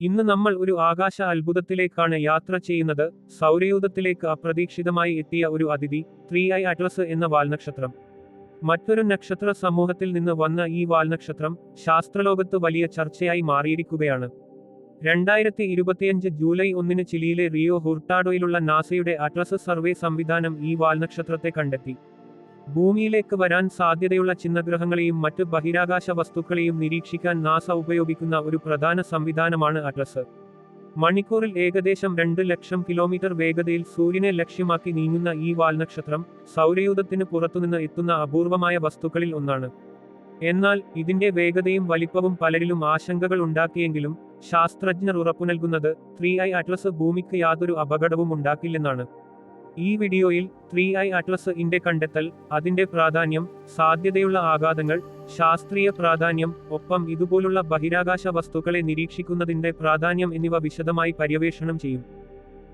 ഇന്ന് നമ്മൾ ഒരു ആകാശ അത്ഭുതത്തിലേക്കാണ് യാത്ര ചെയ്യുന്നത്. സൗരയൂഥത്തിലേക്ക് അപ്രതീക്ഷിതമായി എത്തിയ ഒരു അതിഥി ത്രീ ഐ അറ്റ്ലസ് എന്ന വാൽനക്ഷത്രം. മറ്റൊരു നക്ഷത്ര സമൂഹത്തിൽ നിന്ന് വന്ന ഈ വാൽനക്ഷത്രം ശാസ്ത്രലോകത്ത് വലിയ ചർച്ചയായി മാറിയിരിക്കുകയാണ്. രണ്ടായിരത്തി ഇരുപത്തിയഞ്ച് ജൂലൈ ഒന്നിന് ചിലിയിലെ റിയോ ഹുർട്ടാഡോയിലുള്ള നാസയുടെ അറ്റ്ലസ് സർവേ സംവിധാനം ഈ വാൽനക്ഷത്രത്തെ കണ്ടെത്തി. ഭൂമിയിലേക്ക് വരാൻ സാധ്യതയുള്ള ചിഹ്നഗ്രഹങ്ങളെയും മറ്റ് ബഹിരാകാശ വസ്തുക്കളെയും നിരീക്ഷിക്കാൻ നാസ ഉപയോഗിക്കുന്ന ഒരു പ്രധാന സംവിധാനമാണ് അഡ്രസ് മണിക്കൂറിൽ ഏകദേശം രണ്ട് ലക്ഷം കിലോമീറ്റർ വേഗതയിൽ സൂര്യനെ ലക്ഷ്യമാക്കി നീങ്ങുന്ന ഈ വാൽനക്ഷത്രം സൗരയൂഥത്തിന് പുറത്തുനിന്ന് എത്തുന്ന അപൂർവമായ വസ്തുക്കളിൽ ഒന്നാണ്. എന്നാൽ ഇതിന്റെ വേഗതയും വലിപ്പവും പലരിലും ആശങ്കകൾ ഉണ്ടാക്കിയെങ്കിലും ശാസ്ത്രജ്ഞർ ഉറപ്പു നൽകുന്നത് ത്രീ ഐ അറ്റ്ലസ് ഭൂമിക്ക് യാതൊരു അപകടവും ഉണ്ടാക്കില്ലെന്നാണ്. ഈ വീഡിയോയിൽ ത്രീ ഐ അറ്റ്ലസ് ഇന്റെ കണ്ടെത്തൽ അതിന്റെ പ്രാധാന്യം സാധ്യതയുള്ള ആഘാതങ്ങൾ ശാസ്ത്രീയ പ്രാധാന്യം ഒപ്പം ഇതുപോലുള്ള ബഹിരാകാശ വസ്തുക്കളെ നിരീക്ഷിക്കുന്നതിന്റെ പ്രാധാന്യം എന്നിവ വിശദമായി പര്യവേഷണം ചെയ്യും.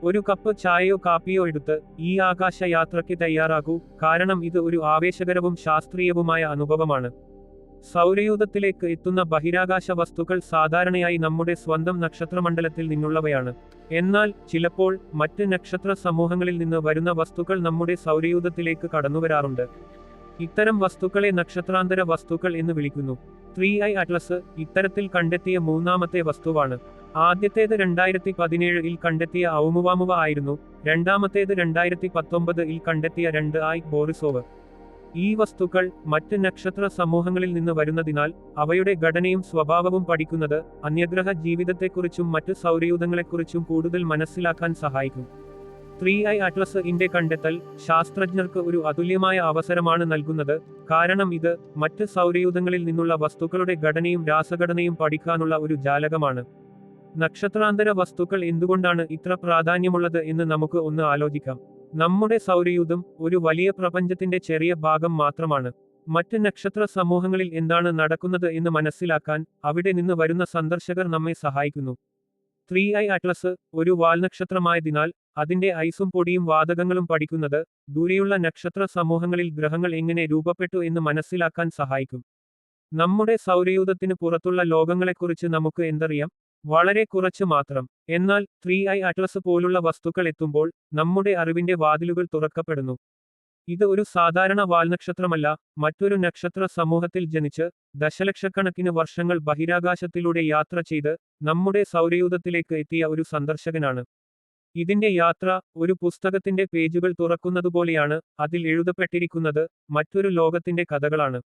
ഒരു കപ്പ് ചായയോ കാപ്പിയോ എടുത്ത് ഈ ആകാശ യാത്രയ്ക്ക് തയ്യാറാകൂ. കാരണം ഇത് ഒരു ആവേശകരവും ശാസ്ത്രീയവുമായ അനുഭവമാണ്. സൗരയൂഥത്തിലേക്ക് എത്തുന്ന ബഹിരാകാശ വസ്തുക്കൾ സാധാരണയായി നമ്മുടെ സ്വന്തം നക്ഷത്രമണ്ഡലത്തിൽ നിന്നുള്ളവയാണ്. എന്നാൽ ചിലപ്പോൾ മറ്റ് നക്ഷത്ര സമൂഹങ്ങളിൽ നിന്ന് വരുന്ന വസ്തുക്കൾ നമ്മുടെ സൗരയൂഥത്തിലേക്ക് കടന്നുവരാറുണ്ട്. ഇത്തരം വസ്തുക്കളെ നക്ഷത്രാന്തര വസ്തുക്കൾ എന്ന് വിളിക്കുന്നു. ത്രീ ഐ അറ്റ്ലസ് ഇത്തരത്തിൽ കണ്ടെത്തിയ മൂന്നാമത്തെ വസ്തുവാണ്. ആദ്യത്തേത് രണ്ടായിരത്തി പതിനേഴിൽ കണ്ടെത്തിയ ഔമുവാമുവ ആയിരുന്നു. രണ്ടാമത്തേത് രണ്ടായിരത്തി പത്തൊമ്പതിൽ കണ്ടെത്തിയ രണ്ട് ഐ ബോറിസോവ്. ഈ വസ്തുക്കൾ മറ്റ് നക്ഷത്ര സമൂഹങ്ങളിൽ നിന്ന് വരുന്നതിനാൽ അവയുടെ ഘടനയും സ്വഭാവവും പഠിക്കുന്നത് അന്യഗ്രഹ ജീവിതത്തെക്കുറിച്ചും മറ്റ് സൗരയൂഥങ്ങളെക്കുറിച്ചും കൂടുതൽ മനസ്സിലാക്കാൻ സഹായിക്കും. ത്രീ ഐ അറ്റ്ലസ് ഇന്റെ കണ്ടെത്തൽ ശാസ്ത്രജ്ഞർക്ക് ഒരു അതുല്യമായ അവസരമാണ് നൽകുന്നത്. കാരണം ഇത് മറ്റ് സൗരയൂഥങ്ങളിൽ നിന്നുള്ള വസ്തുക്കളുടെ ഘടനയും രാസഘടനയും പഠിക്കാനുള്ള ഒരു ജാലകമാണ്. നക്ഷത്രാന്തര വസ്തുക്കൾ എന്തുകൊണ്ടാണ് ഇത്ര പ്രാധാന്യമുള്ളത് എന്ന് നമുക്ക് ഒന്ന് ആലോചിക്കാം. നമ്മുടെ സൗരയൂഥം ഒരു വലിയ പ്രപഞ്ചത്തിന്റെ ചെറിയ ഭാഗം മാത്രമാണ്. മറ്റ് നക്ഷത്ര സമൂഹങ്ങളിൽ എന്താണ് നടക്കുന്നത് എന്ന് മനസ്സിലാക്കാൻ അവിടെ നിന്ന് വരുന്ന സന്ദർശകർ നമ്മെ സഹായിക്കുന്നു. ത്രീ ഐ അറ്റ്ലസ് ഒരു വാൽനക്ഷത്രമായതിനാൽ അതിന്റെ ഐസും പൊടിയും വാതകങ്ങളും പഠിക്കുന്നത് ദൂരെയുള്ള നക്ഷത്ര സമൂഹങ്ങളിൽ ഗ്രഹങ്ങൾ എങ്ങനെ രൂപപ്പെട്ടു എന്ന് മനസ്സിലാക്കാൻ സഹായിക്കും. നമ്മുടെ സൗരയൂഥത്തിന് പുറത്തുള്ള ലോകങ്ങളെക്കുറിച്ച് നമുക്ക് എന്തറിയാം? വളരെ കുറച്ച് മാത്രം. എന്നാൽ ത്രീ ഐ അറ്റ്ലസ് പോലുള്ള വസ്തുക്കൾ എത്തുമ്പോൾ നമ്മുടെ അറിവിന്റെ വാതിലുകൾ തുറക്കപ്പെടുന്നു. ഇത് ഒരു സാധാരണ വാൽനക്ഷത്രമല്ല മറ്റൊരു നക്ഷത്ര സമൂഹത്തിൽ ജനിച്ച് ദശലക്ഷക്കണക്കിന് വർഷങ്ങൾ ബഹിരാകാശത്തിലൂടെ യാത്ര ചെയ്ത് നമ്മുടെ സൗരയൂഥത്തിലേക്ക് എത്തിയ ഒരു സന്ദർശകനാണ്. ഇതിന്റെ യാത്ര ഒരു പുസ്തകത്തിന്റെ പേജുകൾ തുറക്കുന്നതുപോലെയാണ് അതിൽ എഴുതപ്പെട്ടിരിക്കുന്നത് മറ്റൊരു ലോകത്തിന്റെ കഥകളാണ്.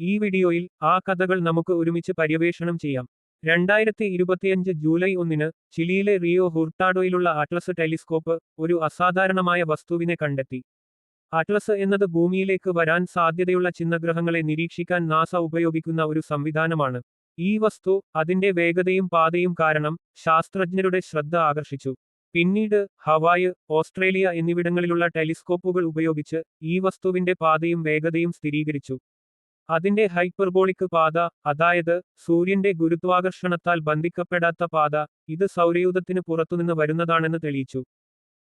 ഈ വീഡിയോയിൽ ആ കഥകൾ നമുക്ക് ഒരുമിച്ച് പര്യവേഷണം ചെയ്യാം. രണ്ടായിരത്തി ഇരുപത്തിയഞ്ച് ജൂലൈ ഒന്നിന് ചിലിയിലെ റിയോ ഹുർട്ടാഡോയിലുള്ള അറ്റ്ലസ് ടെലിസ്കോപ്പ് ഒരു അസാധാരണമായ വസ്തുവിനെ കണ്ടെത്തി. അറ്റ്ലസ് എന്നത് ഭൂമിയിലേക്ക് വരാൻ സാധ്യതയുള്ള ചിഹ്നഗ്രഹങ്ങളെ നിരീക്ഷിക്കാൻ നാസ ഉപയോഗിക്കുന്ന ഒരു സംവിധാനമാണ്. ഈ വസ്തു അതിന്റെ വേഗതയും പാതയും കാരണം ശാസ്ത്രജ്ഞരുടെ ശ്രദ്ധ ആകർഷിച്ചു. പിന്നീട് ഹവായ് ഓസ്ട്രേലിയ എന്നിവിടങ്ങളിലുള്ള ടെലിസ്കോപ്പുകൾ ഉപയോഗിച്ച് ഈ വസ്തുവിന്റെ പാതയും വേഗതയും സ്ഥിരീകരിച്ചു. അതിന്റെ ഹൈപ്പർബോളിക് പാത അതായത് സൂര്യന്റെ ഗുരുത്വാകർഷണത്താൽ ബന്ധിക്കപ്പെടാത്ത പാത ഇത് സൗരയൂഥത്തിന് പുറത്തുനിന്ന് വരുന്നതാണെന്ന് തെളിയിച്ചു.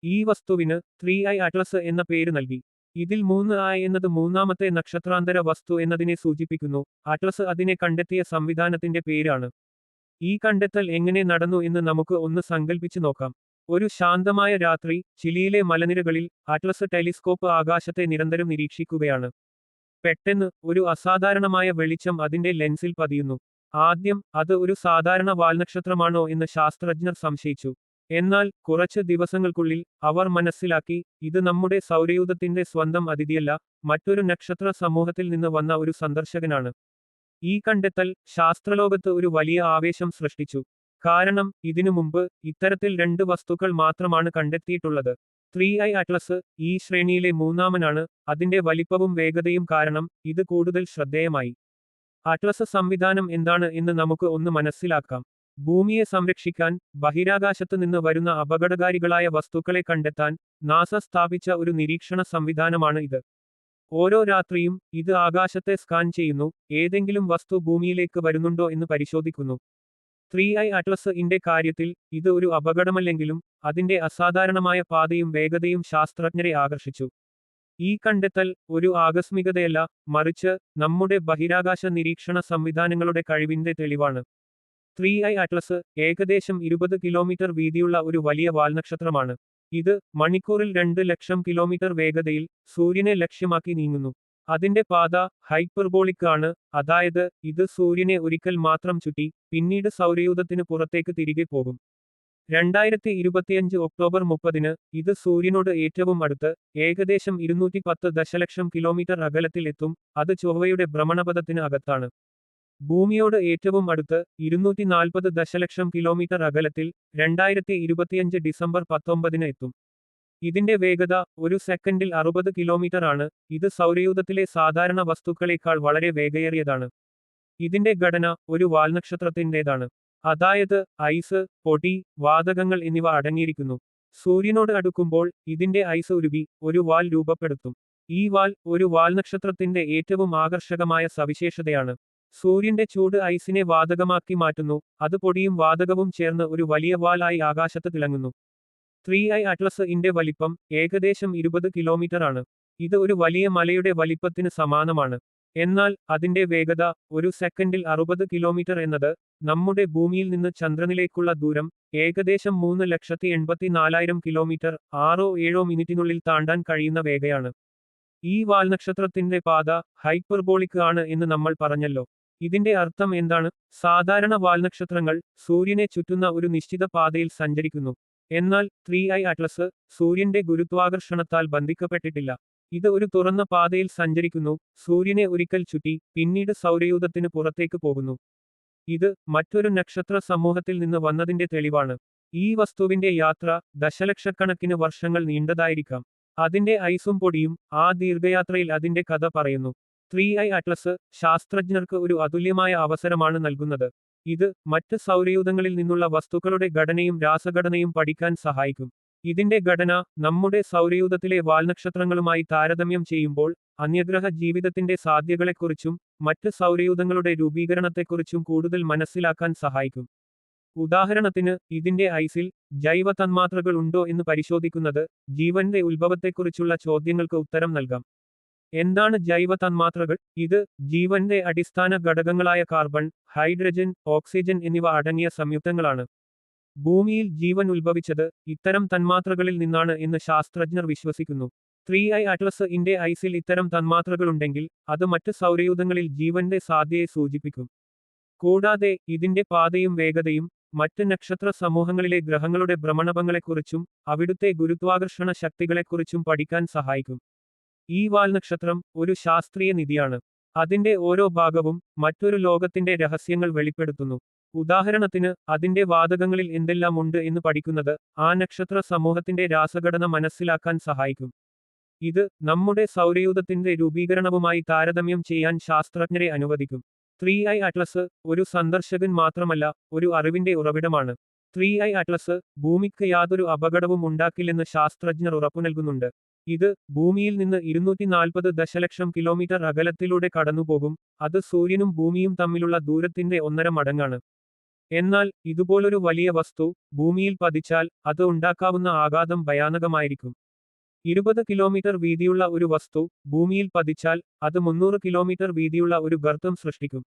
ഈ വസ്തുവിന് ത്രീ ഐ അറ്റ്ലസ് എന്ന പേര് നൽകി. ഇതിൽ മൂന്ന് ഐ എന്നത് മൂന്നാമത്തെ നക്ഷത്രാന്തര വസ്തു എന്നതിനെ സൂചിപ്പിക്കുന്നു. അറ്റ്ലസ് അതിനെ കണ്ടെത്തിയ സംവിധാനത്തിന്റെ പേരാണ്. ഈ കണ്ടെത്തൽ എങ്ങനെ നടന്നു എന്ന് നമുക്ക് ഒന്ന് സങ്കല്പിച്ചു നോക്കാം. ഒരു ശാന്തമായ രാത്രി ചിലിയിലെ മലനിരകളിൽ അറ്റ്ലസ് ടെലിസ്കോപ്പ് ആകാശത്തെ നിരന്തരം നിരീക്ഷിക്കുകയാണ്. പെട്ടെന്ന് ഒരു അസാധാരണമായ വെളിച്ചം അതിന്റെ ലെൻസിൽ പതിയുന്നു. ആദ്യം അത് ഒരു സാധാരണ വാൽനക്ഷത്രമാണോ എന്ന് ശാസ്ത്രജ്ഞർ സംശയിച്ചു. എന്നാൽ കുറച്ച് ദിവസങ്ങൾക്കുള്ളിൽ അവർ മനസ്സിലാക്കി ഇത് നമ്മുടെ സൗരയൂഥത്തിന്റെ സ്വന്തം അതിഥിയല്ല മറ്റൊരു നക്ഷത്ര സമൂഹത്തിൽ നിന്ന് വന്ന ഒരു സന്ദർശകനാണ്. ഈ കണ്ടെത്തൽ ശാസ്ത്രലോകത്ത് ഒരു വലിയ ആവേശം സൃഷ്ടിച്ചു. കാരണം ഇതിനു മുമ്പ് ഇത്തരത്തിൽ രണ്ട് വസ്തുക്കൾ മാത്രമാണ് കണ്ടെത്തിയിട്ടുള്ളത്. ത്രീ ഐ അറ്റ്ലസ് ഈ ശ്രേണിയിലെ മൂന്നാമനാണ്. അതിന്റെ വലിപ്പവും വേഗതയും കാരണം ഇത് കൂടുതൽ ശ്രദ്ധേയമായി. അറ്റ്ലസ് സംവിധാനം എന്താണ് എന്ന് നമുക്ക് ഒന്ന് മനസ്സിലാക്കാം. ഭൂമിയെ സംരക്ഷിക്കാൻ ബഹിരാകാശത്ത് നിന്ന് വരുന്ന അപകടകാരികളായ വസ്തുക്കളെ കണ്ടെത്താൻ നാസ സ്ഥാപിച്ച ഒരു നിരീക്ഷണ സംവിധാനമാണ് ഇത്. ഓരോ രാത്രിയും ഇത് ആകാശത്തെ സ്കാൻ ചെയ്യുന്നു. ഏതെങ്കിലും വസ്തു ഭൂമിയിലേക്ക് വരുന്നുണ്ടോ എന്ന് പരിശോധിക്കുന്നു. ത്രീ ഐ അറ്റ്ലസ് ഇന്റെ കാര്യത്തിൽ ഇത് ഒരു അപകടമല്ലെങ്കിലും അതിന്റെ അസാധാരണമായ പാതയും വേഗതയും ശാസ്ത്രജ്ഞരെ ആകർഷിച്ചു. ഈ കണ്ടെത്തൽ ഒരു ആകസ്മികതയല്ല മറിച്ച് നമ്മുടെ ബഹിരാകാശ നിരീക്ഷണ സംവിധാനങ്ങളുടെ കഴിവിന്റെ തെളിവാണ്. ത്രീ ഐ അറ്റ്ലസ് ഏകദേശം ഇരുപത് കിലോമീറ്റർ വീതിയുള്ള ഒരു വലിയ വാൽനക്ഷത്രമാണ്. ഇത് മണിക്കൂറിൽ രണ്ട് ലക്ഷം കിലോമീറ്റർ വേഗതയിൽ സൂര്യനെ ലക്ഷ്യമാക്കി നീങ്ങുന്നു. അതിന്റെ പാത ഹൈപ്പർബോളിക് ആണ്. അതായത് ഇത് സൂര്യനെ ഒരിക്കൽ മാത്രം ചുറ്റി പിന്നീട് സൗരയൂഥത്തിന് പുറത്തേക്ക് തിരികെ പോകും. രണ്ടായിരത്തി ഇരുപത്തിയഞ്ച് ഒക്ടോബർ മുപ്പതിന് ഇത് സൂര്യനോട് ഏറ്റവും അടുത്ത് ഏകദേശം ഇരുന്നൂറ്റി പത്ത് ദശലക്ഷം കിലോമീറ്റർ അകലത്തിൽ എത്തും അത് ചൊവ്വയുടെ ഭ്രമണപഥത്തിന് അകത്താണ്. ഭൂമിയോട് ഏറ്റവും അടുത്ത് ഇരുന്നൂറ്റി നാൽപ്പത് ദശലക്ഷം കിലോമീറ്റർ അകലത്തിൽ രണ്ടായിരത്തി ഇരുപത്തിയഞ്ച് ഡിസംബർ പത്തൊമ്പതിന് എത്തും. ഇതിന്റെ വേഗത ഒരു സെക്കൻഡിൽ അറുപത് കിലോമീറ്റർ ആണ്. ഇത് സൗരയൂഥത്തിലെ സാധാരണ വസ്തുക്കളേക്കാൾ വളരെ വേഗയേറിയതാണ്. ഇതിന്റെ ഘടന ഒരു വാൽനക്ഷത്രത്തിന്റെതാണ് അതായത് ഐസ് പൊടി വാതകങ്ങൾ എന്നിവ അടങ്ങിയിരിക്കുന്നു. സൂര്യനോട് അടുക്കുമ്പോൾ ഇതിന്റെ ഐസ് ഉരുകി ഒരു വാൽ രൂപപ്പെടുത്തും. ഈ വാൽ ഒരു വാൽനക്ഷത്രത്തിന്റെ ഏറ്റവും ആകർഷകമായ സവിശേഷതയാണ്. സൂര്യന്റെ ചൂട് ഐസിനെ വാതകമാക്കി മാറ്റുന്നു. അത് പൊടിയും വാതകവും ചേർന്ന് ഒരു വലിയ വാലായി ആകാശത്ത് തിളങ്ങുന്നു. ത്രീ ഐ അറ്റ്ലസ് ഇന്റെ വലിപ്പം ഏകദേശം ഇരുപത് കിലോമീറ്റർ ആണ്. ഇത് ഒരു വലിയ മലയുടെ വലിപ്പത്തിന് സമാനമാണ്. എന്നാൽ അതിന്റെ വേഗത ഒരു സെക്കൻഡിൽ അറുപത് കിലോമീറ്റർ എന്നത് നമ്മുടെ ഭൂമിയിൽ നിന്ന് ചന്ദ്രനിലേക്കുള്ള ദൂരം ഏകദേശം മൂന്ന് ലക്ഷത്തി എൺപത്തി നാലായിരം കിലോമീറ്റർ ആറോ ഏഴോ മിനിറ്റിനുള്ളിൽ താണ്ടാൻ കഴിയുന്ന വേഗയാണ്. ഈ വാൽനക്ഷത്രത്തിന്റെ പാത ഹൈപ്പർബോളിക് ആണ് എന്ന് നമ്മൾ പറഞ്ഞല്ലോ. ഇതിന്റെ അർത്ഥം എന്താണ്? സാധാരണ വാൽനക്ഷത്രങ്ങൾ സൂര്യനെ ചുറ്റുന്ന ഒരു നിശ്ചിത പാതയിൽ സഞ്ചരിക്കുന്നു. എന്നാൽ ത്രീ ഐ അറ്റ്ലസ് സൂര്യന്റെ ഗുരുത്വാകർഷണത്താൽ ബന്ധിക്കപ്പെട്ടിട്ടില്ല. ഇത് ഒരു തുറന്ന പാതയിൽ സഞ്ചരിക്കുന്നു സൂര്യനെ ഒരിക്കൽ ചുറ്റി പിന്നീട് സൗരയൂഥത്തിന് പുറത്തേക്ക് പോകുന്നു. ഇത് മറ്റൊരു നക്ഷത്ര സമൂഹത്തിൽ നിന്ന് വന്നതിന്റെ തെളിവാണ്. ഈ വസ്തുവിന്റെ യാത്ര ദശലക്ഷക്കണക്കിന് വർഷങ്ങൾ നീണ്ടതായിരിക്കാം. അതിന്റെ ഐസും പൊടിയും ആ ദീർഘയാത്രയിൽ അതിന്റെ കഥ പറയുന്നു. ത്രീ ഐ അറ്റ്ലസ് ശാസ്ത്രജ്ഞർക്ക് ഒരു അതുല്യമായ അവസരമാണ് നൽകുന്നത്. ഇത് മറ്റ് സൗരയൂഥങ്ങളിൽ നിന്നുള്ള വസ്തുക്കളുടെ ഘടനയും രാസഘടനയും പഠിക്കാൻ സഹായിക്കും. ഇതിന്റെ ഘടന നമ്മുടെ സൗരയൂഥത്തിലെ വാൽനക്ഷത്രങ്ങളുമായി താരതമ്യം ചെയ്യുമ്പോൾ അന്യഗ്രഹ ജീവിതത്തിന്റെ സാധ്യതകളെക്കുറിച്ചും മറ്റ് സൗരയൂഥങ്ങളുടെ രൂപീകരണത്തെക്കുറിച്ചും കൂടുതൽ മനസ്സിലാക്കാൻ സഹായിക്കും. ഉദാഹരണത്തിന് ഇതിന്റെ ഐസിൽ ജൈവ തന്മാത്രകൾ ഉണ്ടോ എന്ന് പരിശോധിക്കുന്നത് ജീവന്റെ ഉത്ഭവത്തെക്കുറിച്ചുള്ള ചോദ്യങ്ങൾക്ക് ഉത്തരം നൽകാം. എന്താണ് ജൈവ തന്മാത്രകൾ ഇത് ജീവന്റെ അടിസ്ഥാന ഘടകങ്ങളായ കാർബൺ ഹൈഡ്രജൻ ഓക്സിജൻ എന്നിവ അടങ്ങിയ സംയുക്തങ്ങളാണ്. ഭൂമിയിൽ ജീവൻ ഉത്ഭവിച്ചത് ഇത്തരം തന്മാത്രകളിൽ നിന്നാണ് എന്ന് ശാസ്ത്രജ്ഞർ വിശ്വസിക്കുന്നു. ത്രീ ഐ അറ്റ്ലസ് ഇന്റെ ഐസിൽ ഇത്തരം തന്മാത്രകളുണ്ടെങ്കിൽ അത് മറ്റ് സൗരയൂഥങ്ങളിൽ ജീവന്റെ സാധ്യയെ സൂചിപ്പിക്കും. കൂടാതെ ഇതിന്റെ പാതയും വേഗതയും മറ്റ് നക്ഷത്ര സമൂഹങ്ങളിലെ ഗ്രഹങ്ങളുടെ ഭ്രമണപങ്ങളെക്കുറിച്ചും അവിടുത്തെ ഗുരുത്വാകർഷണ ശക്തികളെക്കുറിച്ചും പഠിക്കാൻ സഹായിക്കും. ഈ വാൽനക്ഷത്രം ഒരു ശാസ്ത്രീയ നിധിയാണ്. അതിന്റെ ഓരോ ഭാഗവും മറ്റൊരു ലോകത്തിന്റെ രഹസ്യങ്ങൾ വെളിപ്പെടുത്തുന്നു. ഉദാഹരണത്തിന് അതിന്റെ വാതകങ്ങളിൽ എന്തെല്ലാം ഉണ്ട് എന്ന് പഠിക്കുന്നത് ആ നക്ഷത്ര സമൂഹത്തിന്റെ രാസഘടന മനസ്സിലാക്കാൻ സഹായിക്കും. ഇത് നമ്മുടെ സൗരയൂഥത്തിന്റെ രൂപീകരണവുമായി താരതമ്യം ചെയ്യാൻ ശാസ്ത്രജ്ഞരെ അനുവദിക്കും. ത്രീ ഐ അറ്റ്ലസ് ഒരു സന്ദർശകൻ മാത്രമല്ല ഒരു അറിവിന്റെ ഉറവിടമാണ്. ത്രീ ഐ അറ്റ്ലസ് ഭൂമിക്ക് യാതൊരു അപകടവും ഉണ്ടാക്കില്ലെന്ന് ശാസ്ത്രജ്ഞർ ഉറപ്പു നൽകുന്നുണ്ട് ഇത് ഭൂമിയിൽ നിന്ന് ഇരുന്നൂറ്റി നാൽപ്പത് ദശലക്ഷം കിലോമീറ്റർ അകലത്തിലൂടെ കടന്നുപോകും അത് സൂര്യനും ഭൂമിയും തമ്മിലുള്ള ദൂരത്തിന്റെ ഒന്നര മടങ്ങാണ്. എന്നാൽ ഇതുപോലൊരു വലിയ വസ്തു ഭൂമിയിൽ പതിച്ചാൽ അത് ഉണ്ടാക്കാവുന്ന ആഘാതം ഭയാനകമായിരിക്കും. ഇരുപത് കിലോമീറ്റർ വീതിയുള്ള ഒരു വസ്തു ഭൂമിയിൽ പതിച്ചാൽ അത് മുന്നൂറ് കിലോമീറ്റർ വീതിയുള്ള ഒരു ഗർത്തം സൃഷ്ടിക്കും.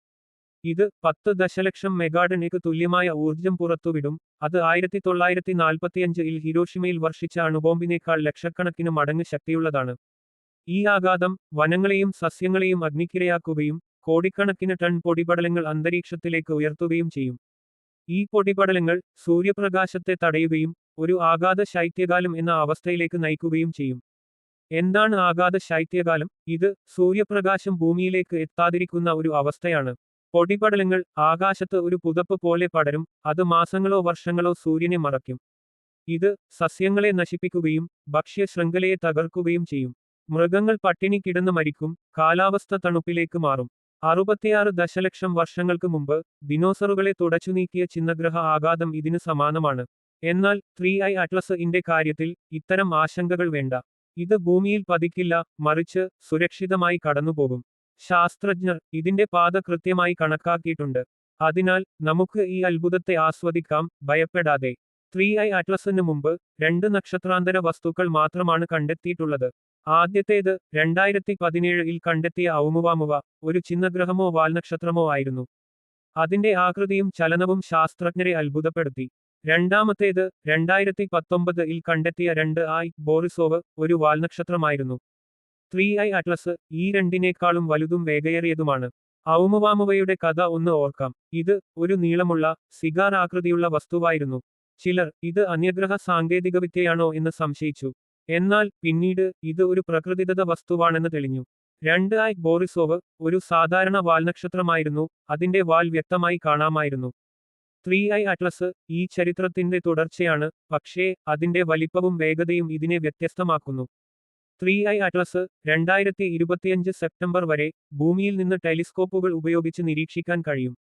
ഇത് പത്ത് ദശലക്ഷം മെഗാഡണിക്ക് തുല്യമായ ഊർജം പുറത്തുവിടും. അത് ആയിരത്തി തൊള്ളായിരത്തി നാൽപ്പത്തിയഞ്ചിൽ ഹിരോഷിമയിൽ വർഷിച്ച അണുബോംബിനേക്കാൾ ലക്ഷക്കണക്കിന് മടങ്ങ് ശക്തിയുള്ളതാണ്. ഈ ആഘാതം വനങ്ങളെയും സസ്യങ്ങളെയും അഗ്നിക്കിരയാക്കുകയും കോടിക്കണക്കിന് ടൺ പൊടിപടലങ്ങൾ അന്തരീക്ഷത്തിലേക്ക് ഉയർത്തുകയും ചെയ്യും. ഈ പൊടിപടലങ്ങൾ സൂര്യപ്രകാശത്തെ തടയുകയും ഒരു ആഘാത ശൈത്യകാലം എന്ന അവസ്ഥയിലേക്ക് നയിക്കുകയും ചെയ്യും. എന്താണ് ആഘാത ശൈത്യകാലം? ഇത് സൂര്യപ്രകാശം ഭൂമിയിലേക്ക് എത്താതിരിക്കുന്ന ഒരു അവസ്ഥയാണ്. പൊടിപടലങ്ങൾ ആകാശത്ത് ഒരു പുതപ്പ് പോലെ പടരും അത് മാസങ്ങളോ വർഷങ്ങളോ സൂര്യനെ മറയ്ക്കും. ഇത് സസ്യങ്ങളെ നശിപ്പിക്കുകയും ഭക്ഷ്യ ശൃംഖലയെ തകർക്കുകയും ചെയ്യും. മൃഗങ്ങൾ പട്ടിണി കിടന്ന് മരിക്കും കാലാവസ്ഥ തണുപ്പിലേക്ക് മാറും. അറുപത്തിയാറ് ദശലക്ഷം വർഷങ്ങൾക്ക് മുമ്പ് ദിനോസറുകളെ തുടച്ചു നീക്കിയ ചിന്നഗ്രഹ ആഘാതം ഇതിന് സമാനമാണ്. എന്നാൽ ത്രീ ഐ അറ്റ്ലസ് ഇന്റെ കാര്യത്തിൽ ഇത്തരം ആശങ്കകൾ വേണ്ട. ഇത് ഭൂമിയിൽ പതിക്കില്ല മറിച്ച് സുരക്ഷിതമായി കടന്നുപോകും. ശാസ്ത്രജ്ഞർ ഇതിന്റെ പാത കൃത്യമായി കണക്കാക്കിയിട്ടുണ്ട്. അതിനാൽ നമുക്ക് ഈ അത്ഭുതത്തെ ആസ്വദിക്കാം. ഭയപ്പെടാതെ. ത്രീ ഐ അറ്റ്ലസിന് മുമ്പ് രണ്ട് നക്ഷത്രാന്തര വസ്തുക്കൾ മാത്രമാണ് കണ്ടെത്തിയിട്ടുള്ളത്. ആദ്യത്തേത് രണ്ടായിരത്തി പതിനേഴിൽ കണ്ടെത്തിയ ഔമുവാമുവ ഒരു ചിന്നഗ്രഹമോ വാൽനക്ഷത്രമോ ആയിരുന്നു. അതിന്റെ ആകൃതിയും ചലനവും ശാസ്ത്രജ്ഞരെ അത്ഭുതപ്പെടുത്തി. രണ്ടാമത്തേത് രണ്ടായിരത്തി പത്തൊമ്പതിൽ കണ്ടെത്തിയ രണ്ട് ഐ ബോറിസോവ് ഒരു വാൽനക്ഷത്രമായിരുന്നു. ത്രീ ഐ അറ്റ്ലസ് ഈ രണ്ടിനേക്കാളും വലുതും വേഗയേറിയതുമാണ്. ഔമുവാമുവയുടെ കഥ ഒന്ന് ഓർക്കാം. ഇത് ഒരു നീളമുള്ള സിഗാർ ആകൃതിയുള്ള വസ്തുവായിരുന്നു. ചിലർ ഇത് അന്യഗ്രഹ സാങ്കേതികവിദ്യയാണോ എന്ന് സംശയിച്ചു. എന്നാൽ പിന്നീട് ഇത് ഒരു പ്രകൃതിദത്ത വസ്തുവാണെന്ന് തെളിഞ്ഞു. രണ്ട് ഐ ബോറിസോവ് ഒരു സാധാരണ വാൽ നക്ഷത്രമായിരുന്നു. അതിന്റെ വാൽ വ്യക്തമായി കാണാമായിരുന്നു. ത്രീ ഐ അറ്റ്ലസ് ഈ ചരിത്രത്തിന്റെ തുടർച്ചയാണ്. പക്ഷേ അതിന്റെ വലിപ്പവും വേഗതയും ഇതിനെ വ്യത്യസ്തമാക്കുന്നു. ത്രീ ഐ അറ്റ്ലസ് രണ്ടായിരത്തി ഇരുപത്തിയഞ്ച് സെപ്റ്റംബർ വരെ ഭൂമിയിൽ നിന്ന് ടെലിസ്കോപ്പുകൾ ഉപയോഗിച്ച് നിരീക്ഷിക്കാൻ കഴിയും.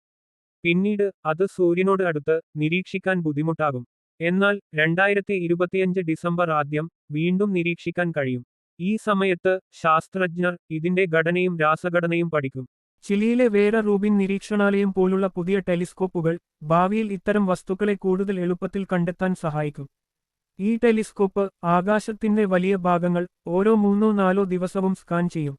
പിന്നീട് അത് സൂര്യനോട് അടുത്ത് നിരീക്ഷിക്കാൻ ബുദ്ധിമുട്ടാകും. എന്നാൽ രണ്ടായിരത്തി ഇരുപത്തിയഞ്ച് ഡിസംബർ ആദ്യം വീണ്ടും നിരീക്ഷിക്കാൻ കഴിയും. ഈ സമയത്ത് ശാസ്ത്രജ്ഞർ ഇതിന്റെ ഘടനയും രാസഘടനയും പഠിക്കും. ചിലിയിലെ വേര റൂബിൻ നിരീക്ഷണാലയം പോലുള്ള പുതിയ ടെലിസ്കോപ്പുകൾ ഭാവിയിൽ ഇത്തരം വസ്തുക്കളെ കൂടുതൽ എളുപ്പത്തിൽ കണ്ടെത്താൻ സഹായിക്കും. ഈ ടെലിസ്കോപ്പ് ആകാശത്തിന്റെ വലിയ ഭാഗങ്ങൾ ഓരോ മൂന്നോ നാലോ ദിവസവും സ്കാൻ ചെയ്യും.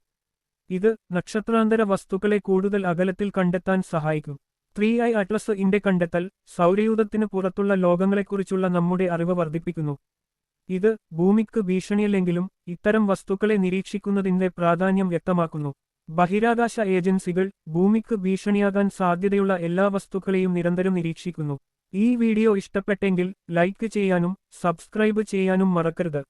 ഇത് നക്ഷത്രാന്തര വസ്തുക്കളെ കൂടുതൽ അകലത്തിൽ കണ്ടെത്താൻ സഹായിക്കും. ത്രീ ഐ അറ്റ്ലസ് ഇന്റെ കണ്ടെത്തൽ സൗരയൂഥത്തിന് പുറത്തുള്ള ലോകങ്ങളെക്കുറിച്ചുള്ള നമ്മുടെ അറിവ് വർദ്ധിപ്പിക്കുന്നു. ഇത് ഭൂമിക്ക് ഭീഷണിയല്ലെങ്കിലും ഇത്തരം വസ്തുക്കളെ നിരീക്ഷിക്കുന്നതിന്റെ പ്രാധാന്യം വ്യക്തമാക്കുന്നു. ബഹിരാകാശ ഏജൻസികൾ ഭൂമിക്ക് ഭീഷണിയാകാൻ സാധ്യതയുള്ള എല്ലാ വസ്തുക്കളെയും നിരന്തരം നിരീക്ഷിക്കുന്നു. ഈ വീഡിയോ ഇഷ്ടപ്പെട്ടെങ്കിൽ ലൈക്ക് ചെയ്യാനും സബ്സ്ക്രൈബ് ചെയ്യാനും മറക്കരുത്.